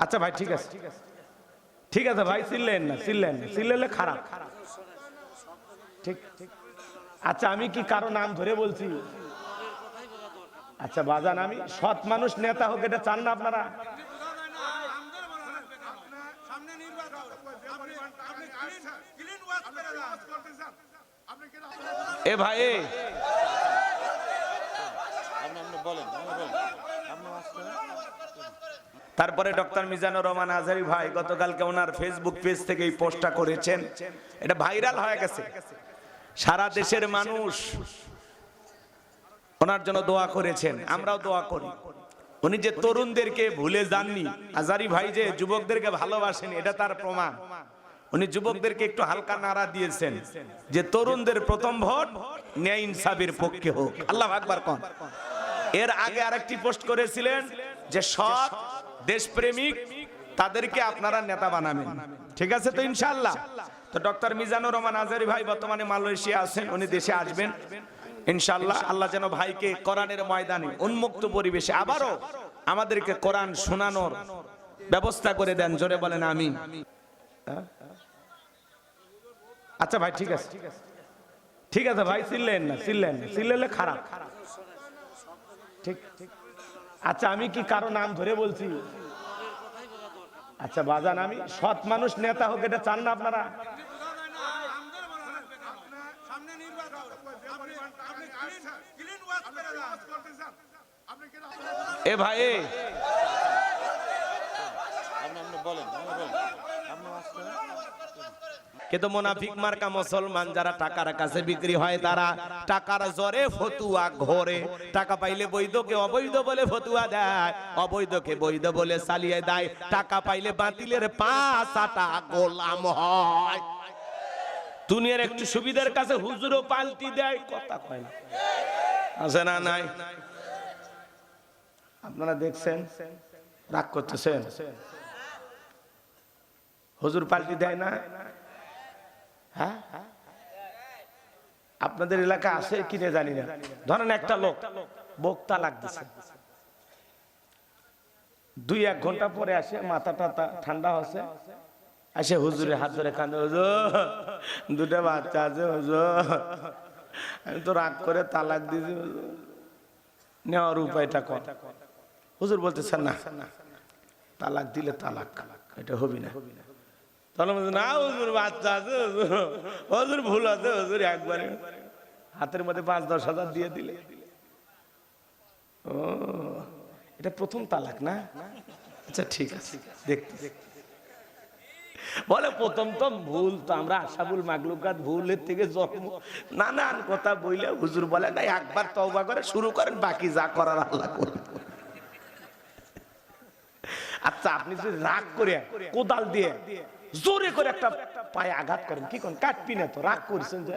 আচ্ছা ভাই ঠিক আছে। ঠিক আছে ভাই চিনলেন না চিনলেন না। চিনলে খারাপ। ঠিক। আচ্ছা আমি কি কারও নাম ধরে বলছি? আচ্ছা বাজান আমি সৎ মানুষ নেতা হোক এটা চান না আপনারা? সামনে নির্বাচন আপনি আপনি ক্লিন ওয়াচ করে যান আপনি কি এ ভাই এ, তারপরে ডক্টর মিজানুর রহমান আজহারি ভাই গতকালকে ওনার ফেসবুক পেজ থেকে এই পোস্টটা করেছেন। এটা ভাইরাল হয়ে গেছে। সারা দেশের মানুষ ওনার জন্য দোয়া করেছেন। আমরাও দোয়া করি। উনি যে তরুণদেরকে ভুলে যাননি আজারি ভাই যে যুবকদেরকে ভালোবাসেন, এটা তার প্রমাণ। উনি যুবকদেরকে একটু হালকা নাড়া দিয়েছেন যে তরুণদের প্রথম ভোট ন্যায় ইনসাফের পক্ষে হোক। আল্লাহ আকবার কন। এর আগে আরেকটি পোস্ট করেছিলেন যে সৎ দেশপ্রেমিক, তাদেরকে আপনারা নেতা বানাবেন। ঠিক আছে তো ইনশাল্লাহ তো ডক্টর মিজানুর রহমান আজারি ভাই বর্তমানে মালয়েশিয়া আছেন, উনি দেশে আসবেন। ইনশাল্লাহ আল্লাহ যেন ভাইকে কোরআনের ময়দানে উন্মুক্ত পরিবেশে আবারও আমাদেরকে কোরআন শোনানোর ব্যবস্থা করে দেন। জোরে বলেন আমি আচ্ছা ভাই, ঠিক আছে। ঠিক আছে ভাই চিনলেন না চিনলেন না চিনলে খারাপ। ঠিক ঠিক। আচ্ছা আমি কি কারও নাম ধরে বলছি? আচ্ছা বাজান আমি সৎ মানুষ নেতা হোক এটা চান না আপনারা? এ ভাই আপনি আপনি ক্লিন ওয়াচ করে যান আপনি কি এ ভাই এ, কিন্তু মোনাফিক মার্কা মুসলমান যারা টাকার কাছে বিক্রি হয় তারা টাকার জরে ফতুয়া ঘরে। টাকা পাইলে বৈধকে অবৈধ বলে ফতুয়া দেয়, অবৈধকে বৈধ বলে চালিয়ে দেয়। টাকা পাইলে বাতিলের পাঁচ আটা গোলাম হয়। দুনিয়ার একটু সুবিধার কাছে হুজুরও পাল্টি দেয়, কথা কয় না। আছে না নাই? আপনারা দেখছেন? রাগ করতেছেন? হুজুর পাল্টি দেয় না? হ্যাঁ? আপনাদের এলাকা আছে কিনে জানি না। ধরেন একটা লোক বক্তা লাগতেছে। দুই এক ঘণ্টা পরে আসে, মাথা টাথা ঠান্ডা হচ্ছে। আসে হুজুরে হাত ধরে কান্দে দুটা বাচ্চা আছে, হুজুর। আমি তো রাগ করে তালাক দিয়েছি। নেওয়ার উপায়টা কর। হুজুর বলতেছেন, না, তালাক দিলে তালাক, এটা হবি না। বলছে, না হুজুর বাচ্চা আছে হুজুর। ভুল আছে হুজুর একবারে। হাতের মধ্যে পাঁচ দশ হাজার দিয়ে দিলে। ও এটা প্রথম তালাক না? আচ্ছা ঠিক আছে দেখতে। বলে প্রথম তো ভুল তো আমরা আশাবুল মাগলুকাত ভুলের থেকে জন্ম। নানান কথা বইলে হুজুর বলে না একবার তওবা করে শুরু করেন বাকি যা করার আল্লাহ করবে। আচ্ছা আপনি যদি রাগ করে, কোদাল দিয়ে জোরে করে একটা পায়ে আঘাত করেন, কি করেন? কাটবি না তো, রাগ করছেন যে?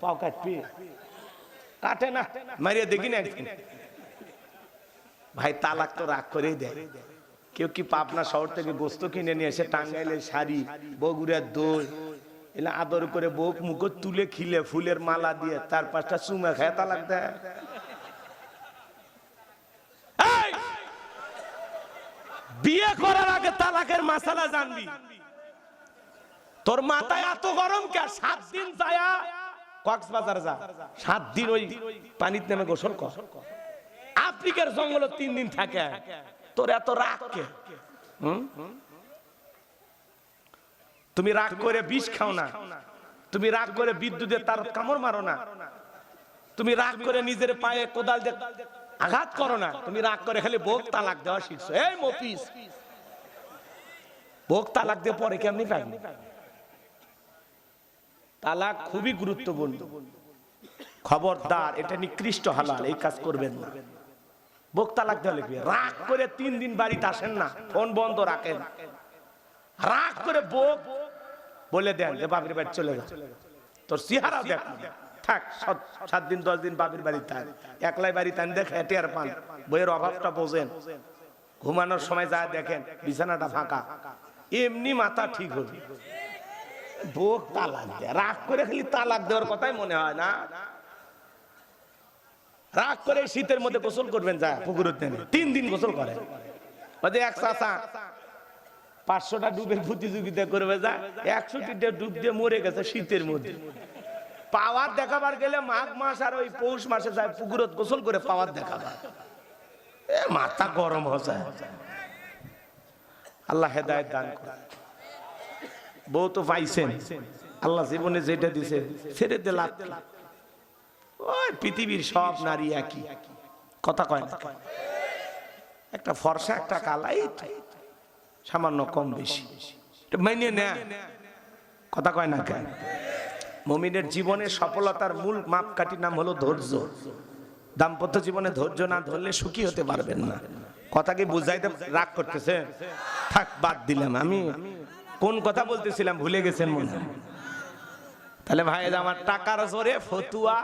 পাও কাটবি? কাটে না, মারিয়ে দেখি না ভাই, তালাক তো রাগ করেই দেয়। কেউ কি পাবনা শহর থেকে গোস্ত কিনে নিয়ে এসে টাঙ্গাইলে শাড়ি বগুড়ার দই, এলা আদর করে বউক মুখ তুলে খিলে ফুলের মালা দিয়ে তার পাঁচটা চুমা খায় তালাক দেয়। বিয়ে করার আগে তালাকের মাসালা জানবি। তোর মাথায় এত গরম কে? সাত দিন যায়া কক্সবাজার যা। সাত দিন ওই পানিতে নেমে গোসল কর। আফ্রিকার জঙ্গল তিন দিন থাকে। তোর এত রাগ কে? তুমি রাগ করে বিষ খাও না। তুমি রাগ করে বিদ্যুতের তার কামড় মারো না। তুমি রাগ করে নিজের পায়ে কোদাল দিয়ে আঘাত করো না। তুমি রাগ করে খালি বোক তালাক দেওয়া শিখছো। এই মফিস বোক তালাক দিয়ে পরে কেমনি পাইনি তালাক খুবই গুরুত্বপূর্ণ। খবরদার, এটা নিকৃষ্ট হালাল, এই কাজ করবেন না। বোক তালাক দেওয়া লিখবে। রাগ করে তিন দিন বাড়িতে আসেন না, ফোন বন্ধ রাখেন। রাগ করে বোক বলে দেন যে বাবির বাড়ি চলে যা। তোর চেহারা দেখ। থাক, সাত- দিন, দশ দিন বাবির বাড়ি থাক। একলাই বাড়ি তান দেখে আর পান। বইয়ের অভাবটা বোঝেন। ঘুমানোর সময় যা দেখেন, বিছানাটা ফাঁকা। এমনি মাথা ঠিক হবে বোক তালাক দেয়। রাগ করে খালি তালাক দেওয়ার কথাই মনে হয় না। রাগ করে শীতের মধ্যে গোসল করবেন যা পুকুরের তিন দিন গোসল করে। এক চাচা পাঁচশোটা ডুবের প্রতিযোগিতা করবে যা একশোটিটা ডুব দিয়ে মরে গেছে শীতের মধ্যে। পাওয়ার দেখাবার গেলে মাঘ মাস আর ওই পৌষ মাসে যায়, পুকুরত গোসল করে পাওয়ার দেখাবার। মাথা গরম হচ্ছে আল্লাহ হেদায়ত দান করে বউ তো পাইছেন। আল্লাহ জীবনে যেটা দিছে, ছেড়ে দে লাভ ওই পৃথিবীর সব নারী একই। কথা কয় না? একটা ফর্সা, একটা কালাই সামান্য কম বেশি। এটা মাইনে না। কথা কয় না কেন? মমিনের জীবনের সফলতার মূল মাপকাঠির নাম হলো ধৈর্য। দাম্পত্য জীবনে ধৈর্য না ধরলে সুখী হতে পারবেন না। কথা কি বুঝাইতে রাগ করতেছে। থাক বাদ দিলাম আমি। কোন কথা বলতেছিলাম ভুলে গেছেন মনে তাহলে ভাই আমার টাকার জোরে ফতুয়া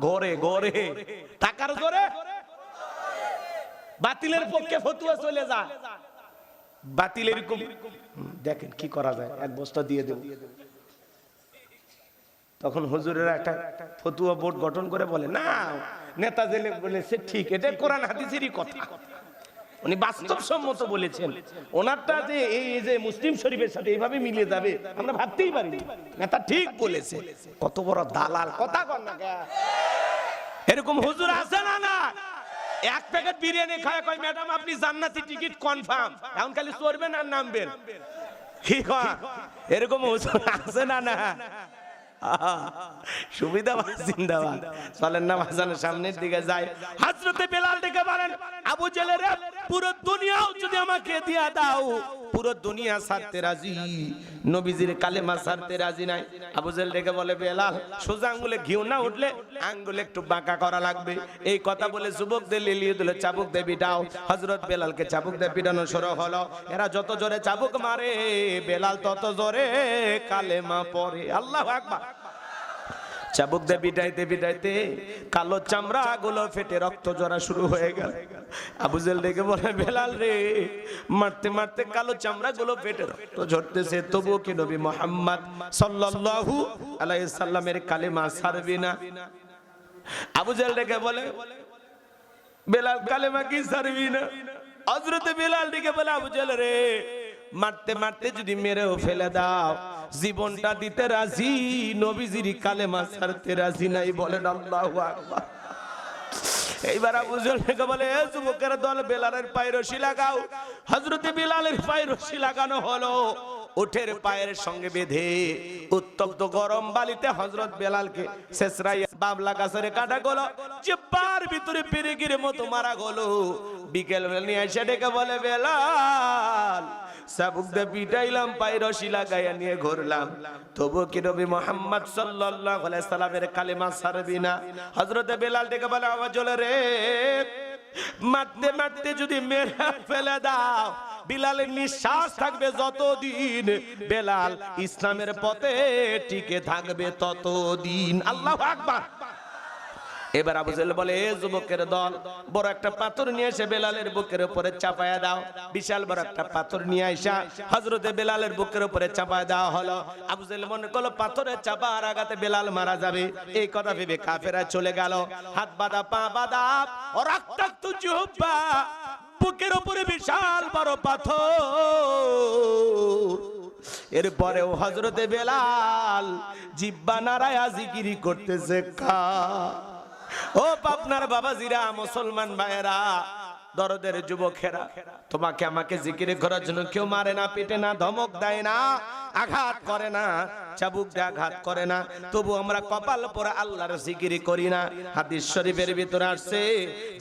গড়ে গড়ে টাকার জোরে? বাতিলের পক্ষে ফতুয়া চলে যা। বাতিল এরকম হুম, দেখেন কি করা যায়। এক বস্তা দিয়ে দেব। তখন হুজুরের একটা ফতুয়া বোর্ড গঠন করে বলে, না, নেতা জেলে বলেছে ঠিক, এটা কোরআন হাদিসেরই কথা। উনি বাস্তবসম্মত বলেছেন। ওনারটা যে এই যে মুসলিম শরীফের সাথে এইভাবে মিলে যাবে, আমরা ভাবতেই পারি নেতা ঠিক বলেছে। কত বড় দালাল, কথা কর না? এরকম হুজুর আছে না না এক প্যাকেট বিরিয়ানি খায়, কয়, ম্যাডাম, আপনি জান্নাতি টিকিট কনফার্ম। এখন খালি চড়বেন আর নামবেন। কি? এরকম হুজুর আছে না না সুবিধাবাদ জিন্দাবাদ। চলেন না সামনের দিকে যায় হাজরতে বেলাল বলেন, আবু জেলের পুরো দুনিয়াও যদি আমাকে দিয়া দাও। পুরো দুনিয়া রাজি। নবীজির কালেমা রাজি নাই। আবু জেল ডেকে বলে, বেলাল, সোজা আঙ্গুলে ঘিউ না উঠলে আঙ্গুলে একটু বাঁকা করা লাগবে। এই কথা বলে যুবকদের লিলিয়ে দিল, চাবুক পিটাও। হজরত বেলালকে চাবুক দিয়ে পিটানো শুরু হলো। এরা যত জোরে চাবুক মারে, বেলাল তত জোরে কালেমা পড়ে। আল্লাহ আকবার। চাবুক দিয়ে পিটাইতে পিটাইতে কালো চামড়া গুলো ফেটে রক্ত জরা শুরু হয়ে গেল। আবুজেল ডেকে বলে, বেলাল রে, মারতে মারতে কালো চামড়া গুলো ফেটে রক্ত ঝরতেছে, তবুও কি নবী মোহাম্মদ সাল্লাল্লাহু আলাইহি সাল্লামের কালেমা ছাড়বি না? আবুজেল ডেকে বলে, বেলাল কালেমা কি ছাড়বি না? হজরতে বেলাল ডেকে বলে আবুজেল রে, মারতে মারতে যদি মেরেও ফেলে দাও জীবনটা দিতে রাজি, নবীজির কালেমা ছাড়তে রাজি নাই বলেন আল্লাহু আকবার। এইবার আবু জলকে বলে, এ যুবকের দল বেলালের লাগাও। বেলালের লাগানো হলো, উঠের পায়ের সঙ্গে বেঁধে উত্তপ্ত গরম বালিতে হজরত বেলালকে শেষরাই বাবলা গাছের কাটা গলো, জিব্বার ভিতরে পেরেগির মতো মারা গলো। বিকেল নিয়ে এসে ডেকে বলে, বেলাল সাবুক দে পিটাইলাম পায়ে রশি লাগাইয়া নিয়ে ঘুরলাম। তবু কি নবী মোহাম্মদ সাল্লাল্লাহু আলাইহি সাল্লামের কালেমা ছাড়বি না? হযরতে বেলাল ডেকে বলে আওয়াজ জলে রে, মারতে মারতে যদি মেরে ফেলে দাও, বিলালের নিঃশ্বাস থাকবে যতদিন, বেলাল ইসলামের পথে টিকে থাকবে ততদিন। আল্লাহু আকবার। এবার আবু জেল বলে, এ যুবকের দল, বড় একটা পাথর নিয়ে এসে বেলালের বুকের উপরে চাপায়া দাও। বিশাল বড় একটা পাথর নিয়ে আইসা হজরতে বেলালের বুকের উপরে চাপায়া দেওয়া হলো। আবু জেল মনে করল, পাথরে চাপার আগাতে বেলাল মারা যাবে। এই কথা ভেবে কাফেরা চলে গেল। হাত বাঁধা, পা বাঁধা, রক্তাক্ত জুব্বা বুকের উপরে বিশাল বড় পাথর। এরপরেও হজরতে বেলাল জিব্বা নারায় জিকিরি করতেছে কা ও পাপনার বাবাজিরা, মুসলমান ভাইয়েরা, দরদের যুবকেরা, তোমাকে আমাকে জিকির করার জন্য কেউ মারে না, পিটে না, ধমক দেয় না। আঘাত করে না চাবুক দিয়ে আঘাত করে না। তবু আমরা কপাল পরে আল্লাহর জিকিরি করি না। হাদিস শরীফের ভিতরে আসছে,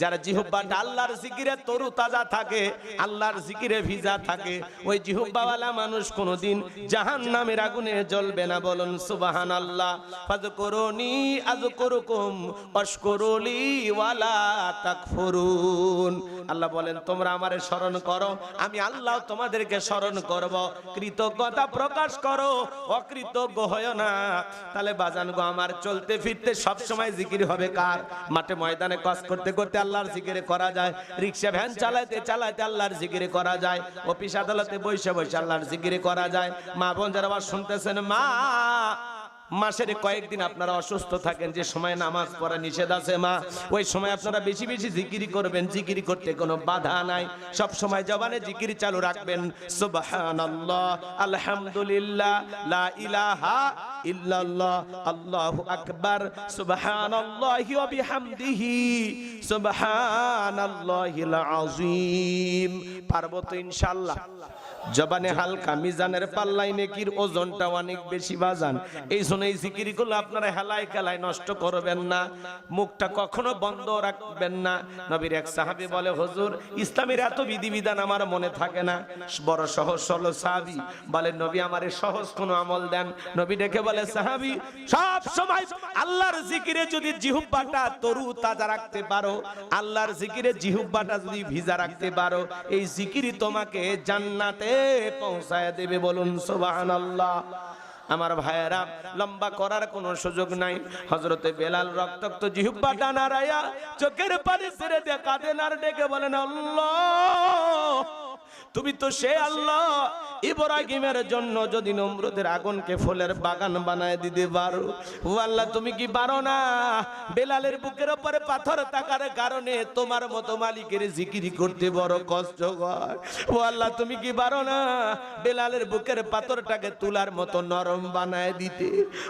যারা জিহুব্বাটা আল্লাহর জিকিরে তরু তাজা থাকে, আল্লাহর জিকিরে ভিজা থাকে। ওই জিহুব্বাওয়ালা মানুষ কোনোদিন জাহান নামের আগুনে জ্বলবে না। বলুন সুবাহান আল্লাহ ফাজ করুনি আজ করুকুম অস্করুলি ওয়ালা তাকফুরুন। আল্লাহ বলেন, তোমরা আমারে স্মরণ করো, আমি আল্লাহ তোমাদেরকে স্মরণ করব। কৃতজ্ঞতা প্রকাশ করো, অকৃতজ্ঞ হয় না। তাহলে বাজান গো, আমার চলতে ফিরতে সব সময় জিকির হবে কার? মাঠে ময়দানে কাজ করতে করতে আল্লাহর জিকিরে করা যায়, রিক্সা ভ্যান চালাইতে চালাইতে আল্লাহর জিকিরে করা যায়, অফিস আদালতে বসে বসে আল্লাহর জিকিরে করা যায়। মা বোন যারা আবার শুনতেছেন, মা মাসের কয়েকদিন আপনারা অসুস্থ থাকেন, যে সময় নামাজ পড়া নিষেধ আছে মা, ওই সময় আপনারা বেশি বেশি জিকিরি করবেন, জিকিরি করতে কোনো বাধা নাই। সব সময় জবানে জিকির চালু রাখবেন, সুবহানাল্লাহ, আলহামদুলিল্লাহ, লা ইলাহা ইল্লাল্লাহ, আল্লাহু আকবার, সুবহানাল্লাহি ওয়া বিহামদিহি, সুবহানাল্লাহিল আযীম। পারব তো ইনশাআল্লাহ। জবানে হালকা মিজানের পাল্লাই নেকির ওজনটা অনেক বেশি বাজান। এই জন্য এই জিকিরগুলো আপনারা হেলায় খেলায় নষ্ট করবেন না, মুখটা কখনো বন্ধ রাখবেন না। নবীর এক সাহাবি বলে, হুজুর, ইসলামের এত বিধিবিধান আমার মনে থাকে না। বড় সহজ সরল সাহাবি বলে, নবী আমারে সহজ কোনো আমল দেন। নবী ডেকে বলে, সাহাবি, সব সময় আল্লাহর জিকিরে যদি জিহুব্বাটা তরু তাজা রাখতে পারো, আল্লাহর জিকিরে জিহুব্বাটা যদি ভিজা রাখতে পারো, এই জিকিরই তোমাকে জান্নাতে পৌঁছায় দেবে বলুন, সুবহানাল্লাহ। আমার ভাইয়েরা, লম্বা করার কোনো সুযোগ নাই। হজরতে বেলাল রক্তাক্ত জিহুব্বা টানা রায়া চোখের পানি ছেড়ে দিয়ে কাঁদেন আর ডেকে বলেন, আল্লাহ! তুমি তো সে আল্লাহ। ইব্রাহিমের জন্য যদি নমরুদের আগুনকে ফুলের বাগান বানায় দিতে পারো। ও আল্লাহ, তুমি কি পারো না? বেলালের বুকের উপরে পাথর থাকার কারণে তোমার মতো মালিকের জিকিরি করতে বড় কষ্ট হয়। ও আল্লাহ, তুমি কি পারো না? বেলালের বুকের পাথরটাকে তুলার মতো নরম বানায় দিতে।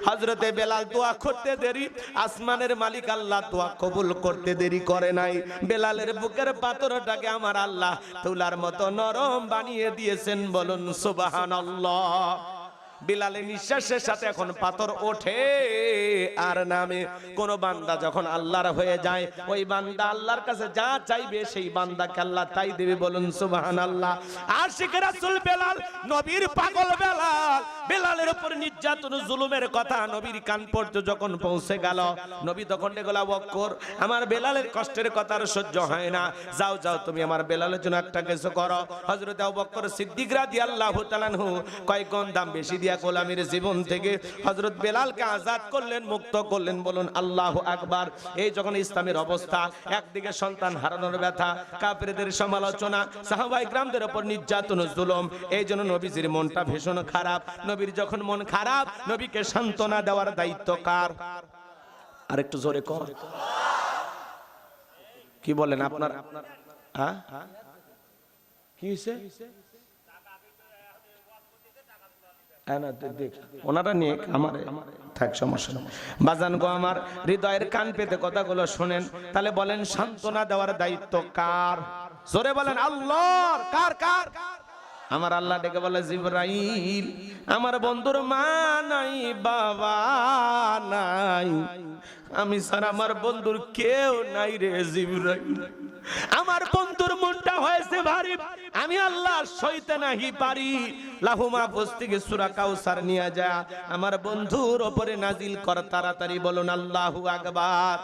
হজরতে বেলাল দোয়া করতে দেরি, আসমানের মালিক আল্লাহ দোয়া কবুল করতে দেরি করে নাই। বেলালের বুকের পাথরটাকে আমার আল্লাহ তুলার মতো নরম বানিয়ে দিয়েছেন বলুন সুবাহান বিলালের নিঃশ্বাসের সাথে এখন পাথর ওঠে, আর নামে কোন বান্দা যখন আল্লাহর হয়ে যায়, ওই বান্দা আল্লাহর কাছে যা চাইবে সেই বান্দাকে আল্লাহ তাই দেবে। বলুন সুবাহান আল্লাহ আর শিখে রাসুল বেলাল, নবীর পাগল বেলাল, বেলালের উপর নির্যাতন, জুলুমের কথা নবীর কান পর্যন্ত যখন পৌঁছে গেল, নবী তখন ডেগলা বক্কর আমার বেলালের কষ্টের কথা আর সহ্য হয় না। যাও যাও, তুমি আমার বেলালের জন্য একটা কিছু করো। হজরত বক্কর সিদ্দিক রাদিয়াল্লাহু তাআলাহু কয়েকগুণ দাম বেশি দিয়া গোলামীর জীবন থেকে হজরত বেলালকে আজাদ করলেন, মুক্ত করলেন, বলুন, আল্লাহু আকবার। এই যখন ইসলামের অবস্থা, একদিকে সন্তান হারানোর ব্যথা, কাফেরদের সমালোচনা, সাহাবাই গ্রামদের উপর নির্যাতন জুলুম, এই জন্য নবীজির মনটা ভীষণ খারাপ। নবীর যখন মন খারাপ, নবীকে সান্ত্বনা দেওয়ার দায়িত্ব কার? আর একটু জোরে কি বলেন আপনার? হ্যাঁ কি হয়েছে হ্যাঁ না, দে- দেখ। ওনারা নিয়ে আমার থাক, সমস্যা বাজান গো আমার, হৃদয়ের কান পেতে কথাগুলো শোনেন। তাহলে বলেন, সান্ত্বনা দেওয়ার দায়িত্ব কার? জোরে বলেন, আল্লাহর, কার কার? আমার আল্লাহ ডেকে বলে, জিব্রাইল, আমার বন্ধুর মা নাই, বাবা নাই। আমি স্যার আমার বন্ধুর কেউ নাই রে, জিব্রাইল। আমার বন্ধুর মনটা হয়েছে ভারী। আমি আল্লাহ সইতে নাহি পারি। লাহুমা বস্তিকে সুরা কাউসার নিয়ে যা। আমার বন্ধুর ওপরে নাজিল কর তাড়াতাড়ি বলুন, আল্লাহু আকবার।